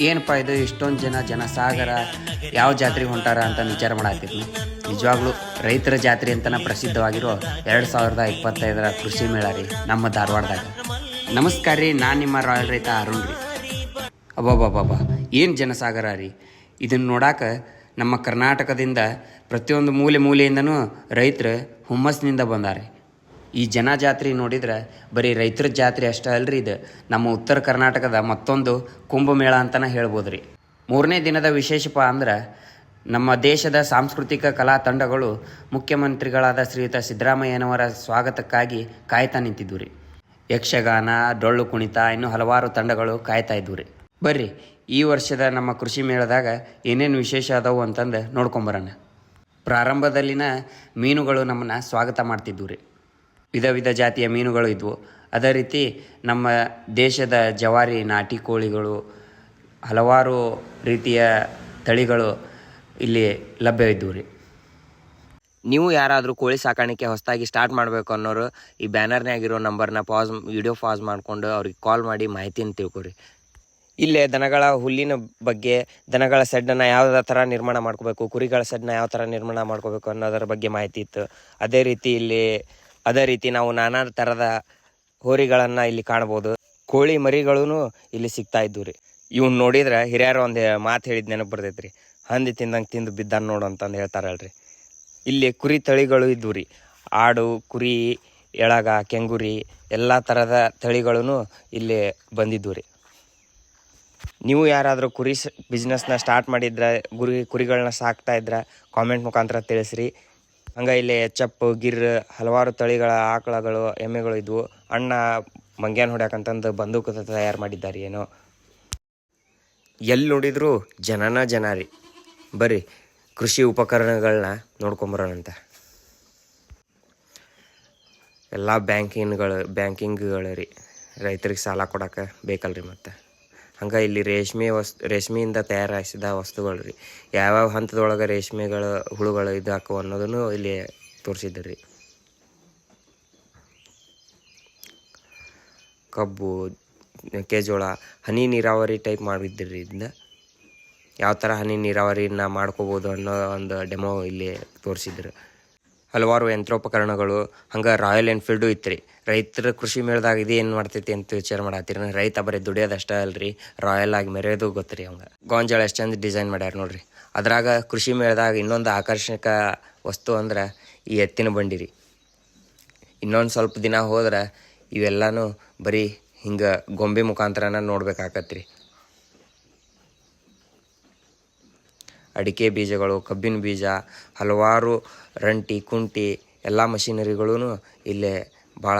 ಏನಪ್ಪ ಇದು? ಇಷ್ಟೊಂದು ಜನ ಜನಸಾಗರ ಯಾವ ಜಾತ್ರೆಗೆ ಹೊಂಟಾರ ಅಂತ ವಿಚಾರ ಮಾಡಾಕತ್ತೀನಿ. ನಿಜವಾಗ್ಲೂ ರೈತರ ಜಾತ್ರೆ ಅಂತನ ಪ್ರಸಿದ್ಧವಾಗಿರೋ ಎರಡು ಸಾವಿರದ ಇಪ್ಪತ್ತೈದರ ಕೃಷಿ ಮೇಳ ರೀ ನಮ್ಮ ಧಾರವಾಡದಾಗ. ನಮಸ್ಕಾರ ರೀ, ನಾನು ನಿಮ್ಮ ರಾಯಲ್ ರೈತ ಅರುಣ್ ರೀ. ಅಬ್ಬಬ್ಬಬ್ಬ ಏನು ಜನಸಾಗರ ರೀ? ಇದನ್ನು ನೋಡಾಕ ನಮ್ಮ ಕರ್ನಾಟಕದಿಂದ ಪ್ರತಿಯೊಂದು ಮೂಲೆ ಮೂಲೆಯಿಂದನೂ ರೈತರು ಹುಮ್ಮಸ್ಸಿನಿಂದ ಬಂದಾರೆ. ಈ ಜನ ಜಾತ್ರೆ ನೋಡಿದ್ರೆ ಬರೀ ರೈತರ ಜಾತ್ರೆ ಅಷ್ಟೇ ಅಲ್ರಿ ಇದು. ನಮ್ಮ ಉತ್ತರ ಕರ್ನಾಟಕದ ಮತ್ತೊಂದು ಕುಂಭಮೇಳ ಅಂತಾನೆ ಹೇಳ್ಬೋದು ರೀ ಮೂರನೇ ದಿನದ ವಿಶೇಷಪ ಅಂದ್ರೆ ನಮ್ಮ ದೇಶದ ಸಾಂಸ್ಕೃತಿಕ ಕಲಾ ತಂಡಗಳು ಮುಖ್ಯಮಂತ್ರಿಗಳಾದ ಶ್ರೀಯುತ ಸಿದ್ದರಾಮಯ್ಯನವರ ಸ್ವಾಗತಕ್ಕಾಗಿ ಕಾಯ್ತಾ ನಿಂತಿದ್ವು ರೀ ಯಕ್ಷಗಾನ, ಡೊಳ್ಳು ಕುಣಿತ, ಇನ್ನು ಹಲವಾರು ತಂಡಗಳು ಕಾಯ್ತಾ ಇದ್ವು ರೀ ಬರ್ರಿ, ಈ ವರ್ಷದ ನಮ್ಮ ಕೃಷಿ ಮೇಳದಾಗ ಏನೇನು ವಿಶೇಷ ಅದಾವು ಅಂತಂದು ನೋಡ್ಕೊಂಬರೋಣ ಪ್ರಾರಂಭದಲ್ಲಿನ ಮೀನುಗಳು ನಮ್ಮನ್ನು ಸ್ವಾಗತ ಮಾಡ್ತಿದ್ವು ರೀ ವಿಧ ವಿಧ ಜಾತಿಯ ಮೀನುಗಳು ಇದ್ವು. ಅದೇ ರೀತಿ ನಮ್ಮ ದೇಶದ ಜವಾರಿ, ನಾಟಿ ಕೋಳಿಗಳು, ಹಲವಾರು ರೀತಿಯ ತಳಿಗಳು ಇಲ್ಲಿ ಲಭ್ಯವಿದ್ದವು ರೀ. ನೀವು ಯಾರಾದರೂ ಕೋಳಿ ಸಾಕಾಣಿಕೆ ಹೊಸದಾಗಿ ಸ್ಟಾರ್ಟ್ ಮಾಡಬೇಕು ಅನ್ನೋರು ಈ ಬ್ಯಾನರ್ನಾಗಿರೋ ನಂಬರ್ನ ಪಾಸ್, ವಿಡಿಯೋ ಪಾಸ್ ಮಾಡಿಕೊಂಡು ಅವ್ರಿಗೆ ಕಾಲ್ ಮಾಡಿ ಮಾಹಿತಿನ ತಿಳ್ಕೊರಿ. ಇಲ್ಲೇ ದನಗಳ ಹುಲ್ಲಿನ ಬಗ್ಗೆ, ದನಗಳ ಸೆಡ್ಡನ್ನು ಯಾವ ಥರ ನಿರ್ಮಾಣ ಮಾಡ್ಕೋಬೇಕು, ಕುರಿಗಳ ಸೆಡ್ನ ಯಾವ ಥರ ನಿರ್ಮಾಣ ಮಾಡ್ಕೋಬೇಕು ಅನ್ನೋದರ ಬಗ್ಗೆ ಮಾಹಿತಿ ಇತ್ತು. ಅದೇ ರೀತಿ ಇಲ್ಲಿ ಅದೇ ರೀತಿ ನಾವು ನಾನಾ ಥರದ ಹೋರಿಗಳನ್ನು ಇಲ್ಲಿ ಕಾಣ್ಬೋದು ಕೋಳಿ ಮರಿಗಳೂ ಇಲ್ಲಿ ಸಿಗ್ತಾ ಇದ್ವು ರೀ. ಇವ್ನು ನೋಡಿದ್ರೆ ಹಿರಿಯರು ಒಂದು ಮಾತು ಹೇಳಿದ ನೆನಪು ಬರ್ತೈತೆ ರೀ ಹಂದಿ ತಿಂದಂಗೆ ತಿಂದು ಬಿದ್ದಾನ ನೋಡು ಅಂತಂದು ಹೇಳ್ತಾರಲ್ರಿ. ಇಲ್ಲಿ ಕುರಿ ತಳಿಗಳು ಇದ್ವು ರೀ. ಆಡು, ಕುರಿ, ಎಳಗ, ಕೆಂಗುರಿ ಎಲ್ಲ ಥರದ ತಳಿಗಳೂ ಇಲ್ಲಿ ಬಂದಿದ್ವು ರೀ. ನೀವು ಯಾರಾದರೂ ಕುರಿ ಬಿಸ್ನೆಸ್ನ ಸ್ಟಾರ್ಟ್ ಮಾಡಿದ್ರೆ, ಗುರಿ ಕುರಿಗಳನ್ನ ಸಾಕ್ತಾ ಇದ್ರೆ ಕಾಮೆಂಟ್ ಮುಖಾಂತರ ತಿಳಿಸ್ರಿ. ಹಂಗೆ ಇಲ್ಲಿ ಚಪ್ಪು ಗಿರ್ ಹಲವಾರು ತಳಿಗಳ ಆಕಳಗಳು, ಎಮ್ಮೆಗಳು ಇದ್ವು. ಅಣ್ಣ ಮಂಗ್ಯಾನ್ ಹೊಡ್ಯಾಕಂತಂದು ಬಂದೂಕು ತಯಾರು ಮಾಡಿದ್ದಾರೆ ಏನೋ. ಎಲ್ಲಿ ನೋಡಿದ್ರು ಜನನ ಜನ ರೀ. ಬರ್ರಿ, ಕೃಷಿ ಉಪಕರಣಗಳನ್ನ ನೋಡ್ಕೊಂಬರೋಣಂತ. ಎಲ್ಲ ಬ್ಯಾಂಕಿಂಗ್ಗಳು ಬ್ಯಾಂಕಿಂಗ್ಗಳು ರೀ. ರೈತರಿಗೆ ಸಾಲ ಕೊಡೋಕೆ ಬೇಕಲ್ರಿ ಮತ್ತು. ಹಂಗೆ ಇಲ್ಲಿ ರೇಷ್ಮೆ ವಸ್ ರೇಷ್ಮೆಯಿಂದ ತಯಾರಿಸಿದ ವಸ್ತುಗಳು ರೀ. ಯಾವ್ಯಾವ ಹಂತದೊಳಗೆ ರೇಷ್ಮೆಗಳು ಹುಳುಗಳು ಇದು ಹಾಕುವ ಅನ್ನೋದನ್ನು ಇಲ್ಲಿ ತೋರಿಸಿದ್ರು. ರೀ ಕಬ್ಬು, ಮೆಕ್ಕೆಜೋಳ, ಹನಿ ನೀರಾವರಿ ಟೈಪ್ ಮಾಡಿದ್ರಿ ಇದನ್ನ ಯಾವ ಥರ ಹನಿ ನೀರಾವರಿನ ಮಾಡ್ಕೋಬೋದು ಅನ್ನೋ ಒಂದು ಡೆಮೋ ಇಲ್ಲಿ ತೋರಿಸಿದ್ರು. ಹಲವಾರು ಯಂತ್ರೋಪಕರಣಗಳು, ಹಂಗೆ ರಾಯಲ್ ಎನ್ಫೀಲ್ಡು ಇತ್ತು ರೈತರ ಕೃಷಿ ಮೇಳದಾಗ ಇದು ಏನು ಮಾಡ್ತೈತಿ ಅಂತ ವಿಚಾರ ಮಾಡತ್ತೀರಿ ರೈತ ಬರೀ ದುಡಿಯೋದಷ್ಟೇ ಅಲ್ರಿ ರಾಯಲ್ ಆಗಿ ಮೆರೆಯೋದು ಗೊತ್ತು ರೀ ಅವಂಗೆ. ಗೋಂಜಾಳ ಎಷ್ಟು ಚಂದ ಡಿಸೈನ್ ಮಾಡ್ಯಾರ ನೋಡ್ರಿ. ಅದ್ರಾಗ ಕೃಷಿ ಮೇಳದಾಗ ಇನ್ನೊಂದು ಆಕರ್ಷಕ ವಸ್ತು ಅಂದ್ರೆ ಈ ಎತ್ತಿನ ಬಂಡಿ ರೀ ಇನ್ನೊಂದು ಸ್ವಲ್ಪ ದಿನ ಹೋದ್ರೆ ಇವೆಲ್ಲನೂ ಬರೀ ಹಿಂಗೆ ಗೊಂಬೆ ಮುಖಾಂತರನ ನೋಡ್ಬೇಕಾಕತ್ರಿ. ಅಡಿಕೆ ಬೀಜಗಳು, ಕಬ್ಬಿನ ಬೀಜ, ಹಲವಾರು ರಂಟಿ, ಕುಂಟಿ ಎಲ್ಲ ಮಷಿನರಿಗಳೂ ಇಲ್ಲೇ ಭಾಳ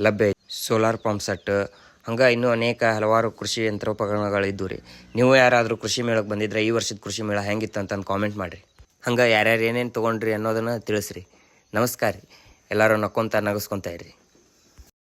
ಲಭ್ಯ ಸೋಲಾರ್ ಪಂಪ್ ಸೆಟ್. ಹಂಗೆ ಇನ್ನೂ ಅನೇಕ ಹಲವಾರು ಕೃಷಿ ಯಂತ್ರೋಪಕರಣಗಳು ಇದ್ದು ರೀ. ನೀವು ಯಾರಾದರೂ ಕೃಷಿ ಮೇಳಕ್ಕೆ ಬಂದಿದ್ರೆ ಈ ವರ್ಷದ ಕೃಷಿ ಮೇಳ ಹೆಂಗಿತ್ತು ಅಂತಂದು ಕಾಮೆಂಟ್ ಮಾಡಿರಿ. ಹಂಗೆ ಯಾರ್ಯಾರು ಏನೇನು ತೊಗೊಂಡ್ರಿ ಅನ್ನೋದನ್ನು ತಿಳಿಸ್ರಿ. ನಮಸ್ಕಾರ ರೀ. ಎಲ್ಲರೂ ನಕ್ಕೊಂತ ನಗಸ್ಕೊತಾ ಇರ್ರಿ.